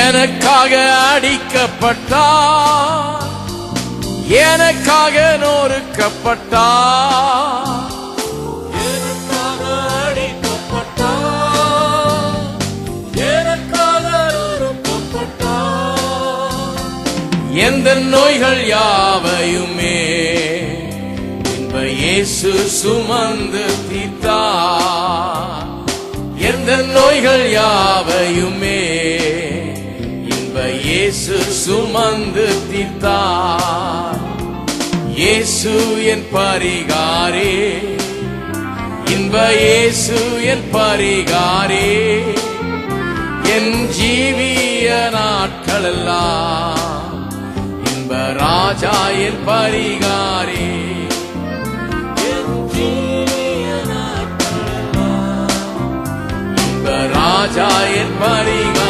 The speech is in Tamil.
எனக்காக அடிக்கப்பட்டா எனக்காக நொறுக்கப்பட்டா எனக்காக அடிக்கப்பட்டா எனக்காக நொறுக்கப்பட்டார். எந்த நோய்கள் யாவையுமே இன்ப இயேசு சுமந்து தீத்தா எந்த நோய்கள் யாவையும் இயேசு சுமந்து தீர்த்தார். இயேசு என் பரிகாரே. இன்ப இயேசு என் பரிகாரே. என் ஜீவிய நாட்களெல்லாம் இன்ப ராஜா என் பரிகாரே. என் ராஜா என் பரிகாரே.